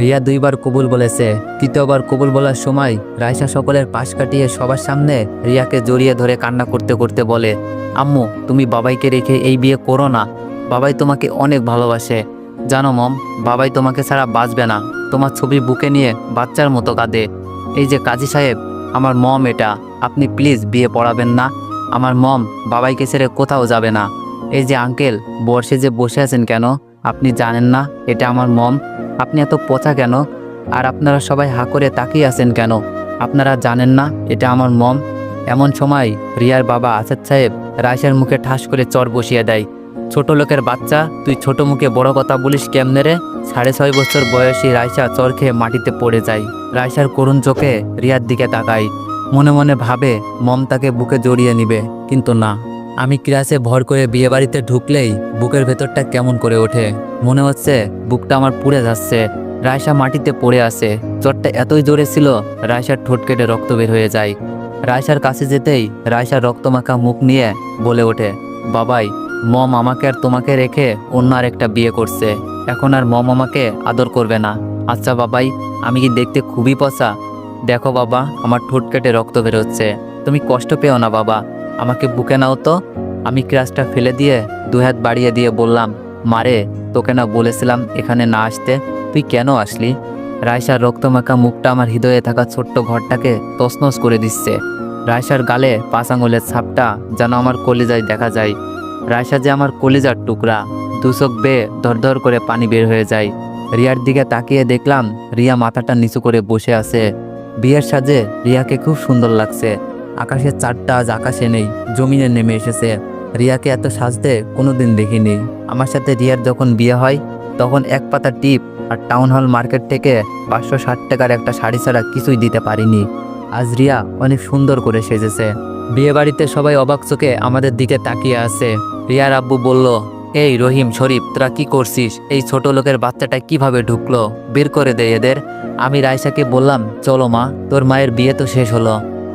রিয়া দুইবার কবুল বলেছে। তৃতীয়বার কবুল বলার সময় রাইসা সকলের পাশ কাটিয়ে সবার সামনে রিয়াকে জড়িয়ে ধরে কান্না করতে করতে বলে, আম্মু, তুমি বাবাইকে রেখে এই বিয়ে করো না। বাবাই তোমাকে অনেক ভালোবাসে। জানো, মম, বাবাই তোমাকে ছাড়া বাঁচবে না। তোমার ছবি বুকে নিয়ে বাচ্চার মতো কাঁদে। এই যে কাজী সাহেব, আমার মম এটা। আপনি প্লিজ বিয়ে পড়াবেন না। আমার মম বাবাইকে ছেড়ে কোথাও যাবে না। এই যে আঙ্কেল বর্ষে যে বসে আছেন কেন? আপনি জানেন না, এটা আমার মম। আপনি এত পচা কেন? আর আপনারা সবাই হা করে তাকিয়ে আছেন কেন? আপনারা জানেন না, এটা আমার মম। এমন সময় রিয়ার বাবা আসাদ সাহেব রাইসার মুখে ঠাস করে চর বসিয়ে দেয়। ছোট লোকের বাচ্চা, তুই ছোট মুখে বড় কথা বলিস কেমনে রে? সাড়ে ছয় বছর বয়সী রাইসা চর খেয়ে মাটিতে পড়ে যায়। রাইসার করুণ চোখে রিয়ার দিকে তাকাই মনে মনে ভাবে মম তাকে বুকে জড়িয়ে নিবে, কিন্তু না। আমি ক্লাসে ভর করে বিয়ে বাড়িতে ঢুকলেই বুকের ভেতরটা কেমন করে ওঠে। মনে হচ্ছে বুকটা আমার পুড়ে যাচ্ছে। রায়সা মাটিতে পড়ে আছে। জ্বরটা এতই জোরে ছিল রায়সার ঠোঁট কেটে রক্ত বের হয়ে যায়। রায়সার কাছে যেতেই রায়সার রক্তমাখা মুখ নিয়ে বলে ওঠে, বাবাই, মম আমাকে আর তোমাকে রেখে অন্য আর একটা বিয়ে করছে। এখন আর মম আমাকে আদর করবে না। আচ্ছা বাবাই, আমি কি দেখতে খুবই পচা? দেখো বাবা, আমার ঠোঁট কেটে রক্ত বেরোচ্ছে। তুমি কষ্ট পেও না বাবা। আমাকে বুকে নাও তো। আমি ক্রাশটা ফেলে দিয়ে দু হাত বাড়িয়ে দিয়ে বললাম, মারে, তোকে না বলেছিলাম এখানে না আসতে। তুই কেন আসলি? রায়সার রক্তমাখা মুখটা আমার হৃদয়ে থাকা ছোট্ট ঘরটাকে তছনছ করে দিচ্ছে। রায়সার গালে পাঁচ আঙুলের ছাপটা যেন আমার কলিজায় দেখা যায়। রায়সা যে আমার কলিজার টুকরা দুচোখ বেয়ে ধরধর করে পানি বের হয়ে যায়। রিয়ার দিকে তাকিয়ে দেখলাম, রিয়া মাথাটা নিচু করে বসে আছে। বিয়ের সাজে রিয়াকে খুব সুন্দর লাগছে। আকাশের চারটা আজ আকাশে নেই, জমিনে নেমে এসেছে। রিয়াকে এত সাজতে কোনোদিন দেখিনি। আমার সাথে রিয়ার যখন বিয়ে হয়, তখন এক পাতা টিপ আর টাউন হল মার্কেট থেকে পাঁচশো ষাট টাকার একটা শাড়ি ছাড়া কিছুই দিতে পারিনি। আজ রিয়া অনেক সুন্দর করে সেজেছে। বিয়ে বাড়িতে সবাই অবাক চোখে আমাদের দিকে তাকিয়ে আছে। রিয়ার আব্বু বলল, এই রহিম, শরীফ, তোরা কি করছিস? এই ছোট লোকের বাচ্চাটা কীভাবে ঢুকলো? বের করে দে এদের। আমি রায়সাকে বললাম, চলো মা, তোর মায়ের বিয়ে তো শেষ হলো।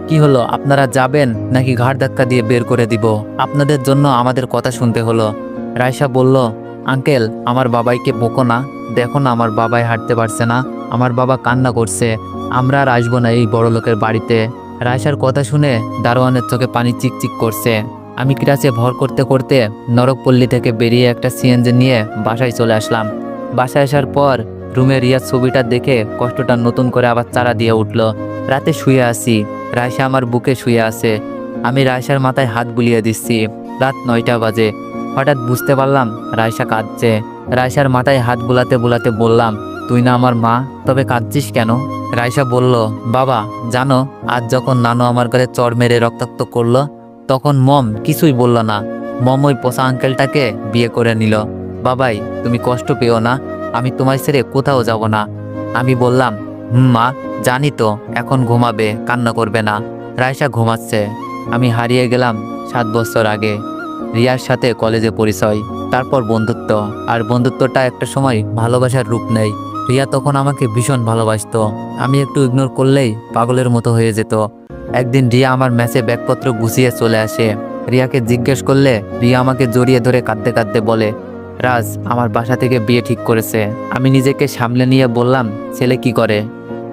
কি হলো, আপনারা যাবেন নাকি ঘাড় ধাক্কা দিয়ে বের করে দিব? আপনাদের জন্য আমাদের কথা শুনতে হলো। রায়সা বলল, আঙ্কেল, আমার বাবাইকে বকো না। দেখো না, আমার বাবাই হাঁটতে পারছে না। আমার বাবা কান্না করছে। আমরা আর আসব না এই বড় লোকের বাড়িতে। রায়সার কথা শুনে দারোয়ানের চোখে পানি চিকচিক করছে। আমি ক্লাসে ভর করতে করতে নরকপল্লী থেকে বেরিয়ে একটা সিএনজি নিয়ে বাসায় চলে আসলাম। বাসায় আসার পর রুমে রিয়ার ছবিটা দেখে কষ্টটা নতুন করে আবার চারা দিয়ে উঠল। রাতে শুয়ে আছি। রায়সা আমার বুকে শুয়ে আছে। আমি রায়সার মাথায় হাত বুলিয়ে দিচ্ছি। রাত নয়টা বাজে। হঠাৎ বুঝতে পারলাম রায়সা কাঁদছে। রায়সার মাথায় হাত বুলাতে বুলাতে বললাম, তুই না আমার মা, তবে কাঁদছিস কেন? রায়সা বলল, বাবা, জানো, আজ যখন নানু আমার ঘরে চর মেরে রক্তাক্ত করল, তখন মম কিছুই বলল না। মম ওই পোষা আঙ্কেলটাকে বিয়ে করে নিল। বাবাই, তুমি কষ্ট পেও না। আমি তোমায় ছেড়ে কোথাও যাব না। আমি বললাম, হুম, মা। জানি তো, এখন ঘুমাবে, কান্না করবে না। রায়সা ঘুমাচ্ছে। আমি হারিয়ে গেলাম সাত বছর আগে। রিয়ার সাথে কলেজে পরিচয়, তারপর বন্ধুত্ব। আর বন্ধুত্বটা একটা সময় ভালোবাসার রূপ নেয়। রিয়া তখন আমাকে ভীষণ ভালোবাসতো। আমি একটু ইগনোর করলেই পাগলের মতো হয়ে যেত। একদিন রিয়া আমার ম্যাচে ব্যাগপত্র গুছিয়ে চলে আসে। রিয়াকে জিজ্ঞেস করলে রিয়া আমাকে জড়িয়ে ধরে কাঁদতে কাঁদতে বলে, রাজ, আমার বাসা থেকে বিয়ে ঠিক করেছে। আমি নিজেকে সামলে নিয়ে বললাম, ছেলে কি করে?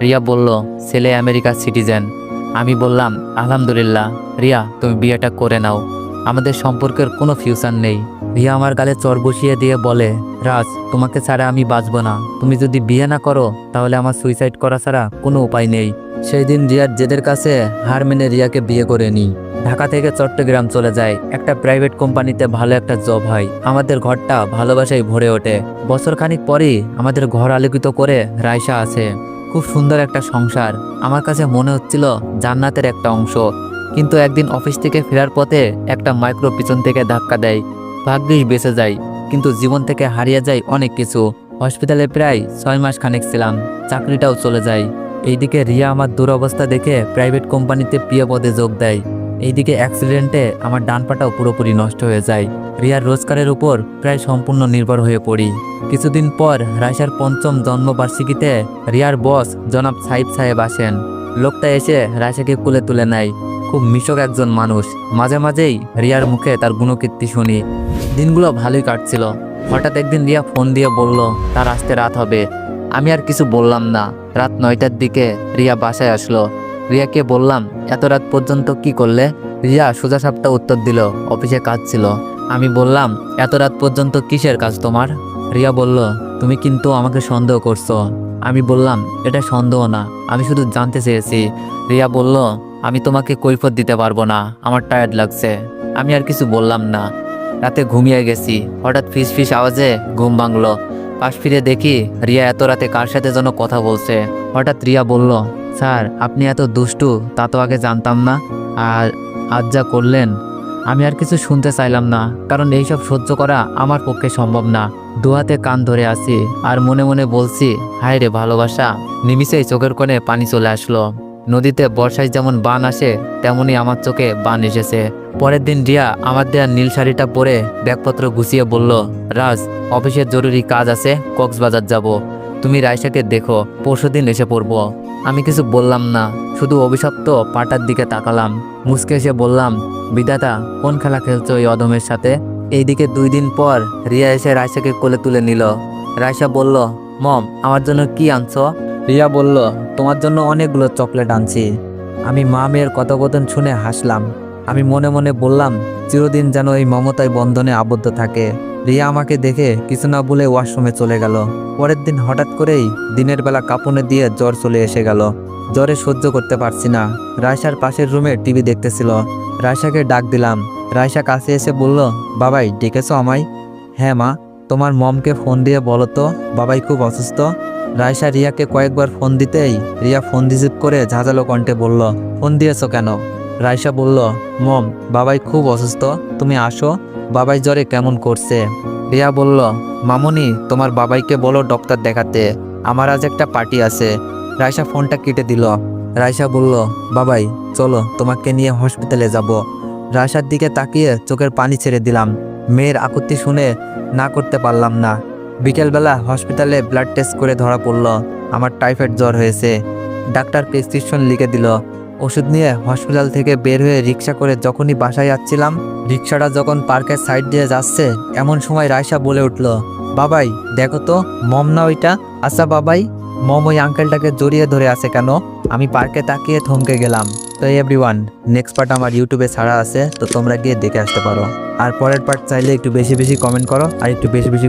রিয়া বলল, ছেলে আমেরিকার সিটিজেন। আমি বললাম, আলহামদুলিল্লাহ, রিয়া, তুমি বিয়েটা করে নাও। আমাদের সম্পর্কের কোনো ফিউচার নেই। রিয়া আমার গালে চর বসিয়ে দিয়ে বলে, রাজ, তোমাকে ছাড়া আমি বাঁচব না। তুমি যদি বিয়ে না করো, তাহলে আমার সুইসাইড করা ছাড়া কোনো উপায় নেই। সেই দিন রিয়ার জেদের কাছে হার মেনে রিয়াকে বিয়ে করে নিই। ঢাকা থেকে চট্টগ্রাম চলে যায়। একটা প্রাইভেট কোম্পানিতে ভালো একটা জব হয়। আমাদের ঘরটা ভালোবাসায় ভরে ওঠে। বছর খানিক পরেই আমাদের ঘর আলোকিত করে রায়সা আছে। খুব সুন্দর একটা সংসার। আমার কাছে মনে হচ্ছিল জান্নাতের একটা অংশ। কিন্তু একদিন অফিস থেকে ফেরার পথে একটা মাইক্রো পিছন থেকে ধাক্কা দেয়। ভাগ্যিস বেঁচে যায় কিন্তু জীবন থেকে হারিয়ে যায় অনেক কিছু। হসপিটালে প্রায় ছয় মাস খানেক ছিলাম, চাকরিটাও চলে যায়। এইদিকে রিয়া আমার দুরবস্থা দেখে প্রাইভেট কোম্পানিতে প্রিয় পদে যোগ দেয়। এইদিকে অ্যাক্সিডেন্টে আমার ডান পাটাও পুরোপুরি নষ্ট হয়ে যায়। রিয়ার রোজগারের উপর প্রায় সম্পূর্ণ নির্ভর হয়ে পড়ি। কিছুদিন পর রাইসার পঞ্চম জন্মবার্ষিকীতে রিয়ার বস জনাব সাইব সাহেব আসেন। লোকটা এসে রাইসাকে কুলে তুলে নেয়। খুব মিশক একজন মানুষ। মাঝে মাঝেই রিয়ার মুখে তার গুণকীর্তি শুনি। দিনগুলো ভালোই কাটছিল। হঠাৎ একদিন রিয়া ফোন দিয়ে বলল, তার আসতে রাত হবে। আমি আর কিছু বললাম না। রাত নয়টার দিকে রিয়া বাসায় আসলো। রিয়াকে বললাম, এত রাত পর্যন্ত কি করলে? রিয়া সোজা সাপটা উত্তর দিল, অফিসে কাজ ছিল। আমি বললাম, এত রাত পর্যন্ত কিসের কাজ তোমার? রিয়া বলল, তুমি কিন্তু আমাকে সন্দেহ করছ। আমি বললাম, এটা সন্দেহ না, আমি শুধু জানতে চেয়েছি। রিয়া বলল, আমি তোমাকে কৈফত দিতে পারব না, আমার টায়ার্ড লাগছে। আমি আর কিছু বললাম না। রাতে ঘুমিয়ে গেছি, হঠাৎ ফিস ফিস আওয়াজে ঘুম ভাঙলো। পাশ ফিরে দেখি রিয়া এত রাতে কার সাথে যেন কথা বলছে। হঠাৎ রিয়া বলল স্যার, আপনি এত দুষ্টু, তা তো আগে জানতাম না। আর আজ যা করলেন, আমি আর কিছু শুনতে চাইলাম না, কারণ এইসব সহ্য করা আমার পক্ষে সম্ভব না। দুহাতে কান ধরে আছি, আর মনে মনে বলছি, হায় রে ভালোবাসা, নিমিষেই চোখের কোণে পানি চলে আসলো। নদীতে বর্ষায় যেমন বান আসে তেমনি আমার চোখে বান এসেছে। পরের দিন রিয়া আমার দেয়া নীল শাড়িটা পরে ব্যাগপত্র গুছিয়ে বলল, রাজ, অফিসের জরুরি কাজ আছে, কক্সবাজার যাব। তুমি রায়সাকে দেখো, পরশুদিন এসে পড়ব। আমি কিছু বললাম না, শুধু অভিশপ্ত পাটার দিকে তাকালাম। মুসকে এসে বললাম বিদাতা কোন খেলা খেলছো এই অদমের সাথে? এইদিকে দুই দিন পর রিয়া এসে রায়সাকে কোলে তুলে নিল। রায়সা বলল, মম, আমার জন্য কি আনছো? রিয়া বলল, তোমার জন্য অনেকগুলো চকলেট আনছি। আমি মা মেয়ের কথোপকথন শুনে হাসলাম। আমি মনে মনে বললাম, চিরদিন যেন এই মমতায় বন্ধনে আবদ্ধ থাকে। রিয়া আমাকে দেখে কিছু না বলে ওয়াশরুমে চলে গেল। পরের দিন হঠাৎ করেই দিনের বেলা কাঁপুনে দিয়ে জ্বর চলে এসে গেল। জ্বরে সহ্য করতে পারছি না। রায়সার পাশের রুমে টিভি দেখতেছিল। রায়সাকে ডাক দিলাম। রায়সা কাছে এসে বলল, বাবাই, ডেকেছো আমায়? হ্যাঁ মা। তোমার মমকে ফোন দিয়ে বলো তো, বাবাই খুব অসুস্থ? রায়সা রিয়াকে কয়েকবার ফোন দিতেই রিয়া ফোন রিসিভ করে ঝাঁঝালো কণ্ঠে বলল, ফোন দিয়েছ কেন? রায়সা বলল, মম, বাবাই খুব অসুস্থ। তুমি আসো। বাবাই জ্বরে কেমন করছে? রিয়া বলল, মামুনি, তোমার বাবাইকে বলো ডক্টর দেখাতে। আমার আজ একটা পার্টি আছে। রায়সা ফোনটা কেটে দিল। রায়সা বলল, বাবাই, চলো, তোমাকে নিয়ে হসপিটালে যাব। রায়সার দিকে তাকিয়ে চোখের পানি ছেড়ে দিলাম। মেয়ের আকুতি শুনে না করতে পারলাম না। বিকেলবেলা হসপিটালে ব্লাড টেস্ট করে ধরা পড়ল। আমার টাইফয়েড জ্বর হয়েছে। ডাক্তার প্রেসক্রিপশন লিখে দিল, ওষুধ নিয়ে হসপিটাল থেকে বের হয়ে রিক্সা করে যখনই বাসায় যাচ্ছিলাম রিক্সাটা যখন পার্কের সাইড দিয়ে যাচ্ছে, এমন সময় রায়সা বলে উঠল, বাবাই, দেখো তো, মম না ওইটা? আচ্ছা বাবাই, মম ওই আঙ্কেলটাকে জড়িয়ে ধরে আছে কেন? আমি পার্কে তাকিয়ে থমকে গেলাম। তো এভরিওয়ান নেক্সট পার্ট আমার ইউটিউবে ছাড়া আছে, তো তোমরা গিয়ে দেখে আসতে পারো। আর পরের পার্ট চাইলে একটু বেশি বেশি কমেন্ট করো, আর একটু বেশি বেশি